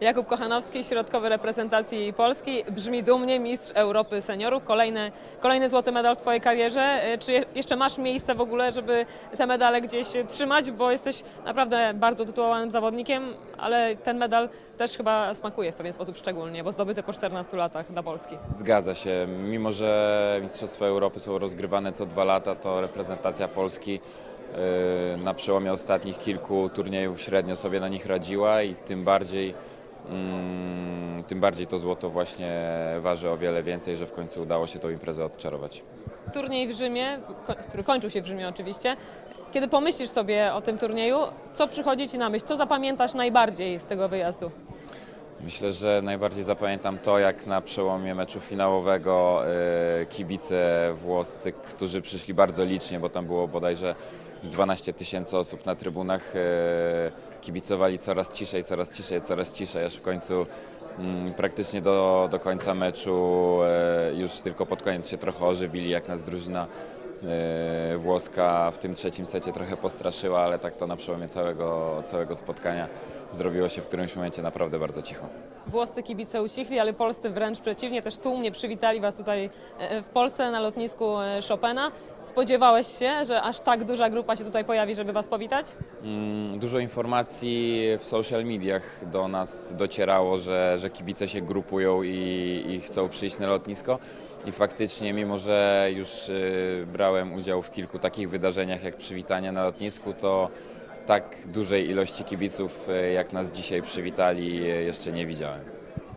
Jakub Kochanowski, środkowy reprezentacji Polski. Brzmi dumnie, mistrz Europy seniorów. Kolejny, kolejny złoty medal w Twojej karierze. E, Czy je- jeszcze masz miejsce w ogóle, żeby te medale gdzieś trzymać? Bo jesteś naprawdę bardzo tytułowanym zawodnikiem, ale ten medal też chyba smakuje w pewien sposób szczególnie, bo zdobyty po 14 latach dla Polski. Zgadza się. Mimo, że Mistrzostwa Europy są rozgrywane co dwa lata, to reprezentacja Polski yy, na przełomie ostatnich kilku turniejów średnio sobie na nich radziła i tym bardziej, tym bardziej to złoto właśnie waży o wiele więcej, że w końcu udało się tą imprezę odczarować. Turniej w Rzymie, który kończył się w Rzymie oczywiście. Kiedy pomyślisz sobie o tym turnieju, co przychodzi Ci na myśl? Co zapamiętasz najbardziej z tego wyjazdu? Myślę, że najbardziej zapamiętam to, jak na przełomie meczu finałowego e, kibice włoscy, którzy przyszli bardzo licznie, bo tam było bodajże 12 tysięcy osób na trybunach, e, kibicowali coraz ciszej, coraz ciszej, coraz ciszej, aż w końcu mm, praktycznie do, do końca meczu e, już tylko pod koniec się trochę ożywili, jak nas drużyna włoska w tym trzecim secie trochę postraszyła, ale tak to na przełomie całego, całego spotkania zrobiło się w którymś momencie naprawdę bardzo cicho. Włoscy kibice ucichli, ale polscy wręcz przeciwnie, też tłumnie przywitali Was tutaj e, w Polsce na lotnisku e, Chopina. Spodziewałeś się, że aż tak duża grupa się tutaj pojawi, żeby Was powitać? Mm, Dużo informacji w social mediach do nas docierało, że, że kibice się grupują i, i chcą przyjść na lotnisko. I faktycznie, mimo że już y, brałem udział w kilku takich wydarzeniach jak przywitanie na lotnisku, to tak dużej ilości kibiców, y, jak nas dzisiaj przywitali, y, jeszcze nie widziałem.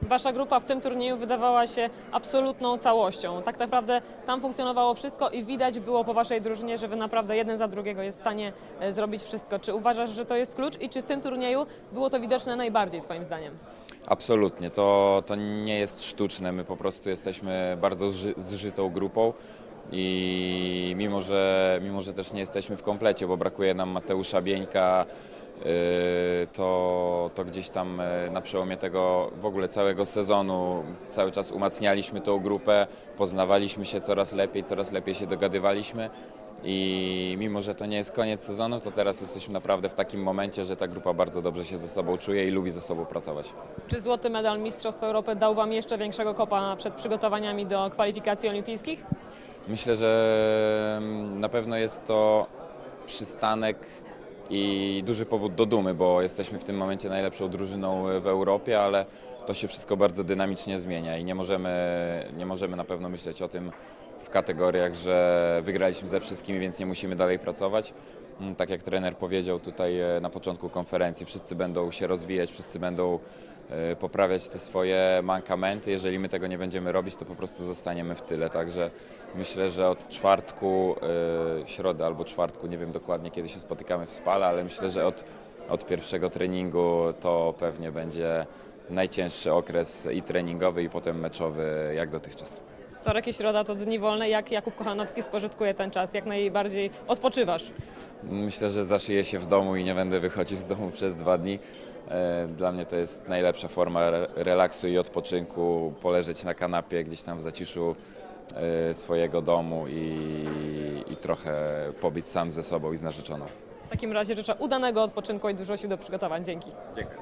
Wasza grupa w tym turnieju wydawała się absolutną całością. Tak naprawdę tam funkcjonowało wszystko i widać było po Waszej drużynie, że Wy naprawdę jeden za drugiego jest w stanie e, zrobić wszystko. Czy uważasz, że to jest klucz i czy w tym turnieju było to widoczne najbardziej Twoim zdaniem? Absolutnie, to, to nie jest sztuczne. My po prostu jesteśmy bardzo zży, zżytą grupą i mimo że, mimo, że też nie jesteśmy w komplecie, bo brakuje nam Mateusza Bieńka, yy, to, to gdzieś tam yy, na przełomie tego w ogóle całego sezonu cały czas umacnialiśmy tą grupę, poznawaliśmy się coraz lepiej, coraz lepiej się dogadywaliśmy. I mimo, że to nie jest koniec sezonu, to teraz jesteśmy naprawdę w takim momencie, że ta grupa bardzo dobrze się ze sobą czuje i lubi ze sobą pracować. Czy złoty medal Mistrzostw Europy dał Wam jeszcze większego kopa przed przygotowaniami do kwalifikacji olimpijskich? Myślę, że mm, na pewno jest to przystanek i duży powód do dumy, bo jesteśmy w tym momencie najlepszą drużyną w Europie, ale to się wszystko bardzo dynamicznie zmienia i nie możemy, nie możemy na pewno myśleć o tym w kategoriach, że wygraliśmy ze wszystkimi, więc nie musimy dalej pracować. Mm, Tak jak trener powiedział tutaj e, na początku konferencji, wszyscy będą się rozwijać, wszyscy będą e, poprawiać te swoje mankamenty. Jeżeli my tego nie będziemy robić, to po prostu zostaniemy w tyle. Także myślę, że od czwartku, e, środy albo czwartku, nie wiem dokładnie kiedy się spotykamy w Spale, ale myślę, że od, od pierwszego treningu to pewnie będzie najcięższy okres i treningowy, i potem meczowy jak dotychczas. Wtorek i środa to dni wolne. Jak Jakub Kochanowski spożytkuje ten czas? Jak najbardziej odpoczywasz? Myślę, że zaszyję się w domu i nie będę wychodził z domu przez dwa dni. E, Dla mnie to jest najlepsza forma re- relaksu i odpoczynku, poleżeć na kanapie gdzieś tam w zaciszu e, swojego domu i, i trochę pobyć sam ze sobą i z narzeczoną. W takim razie życzę udanego odpoczynku i dużo sił do przygotowań. Dzięki. Dziękuję.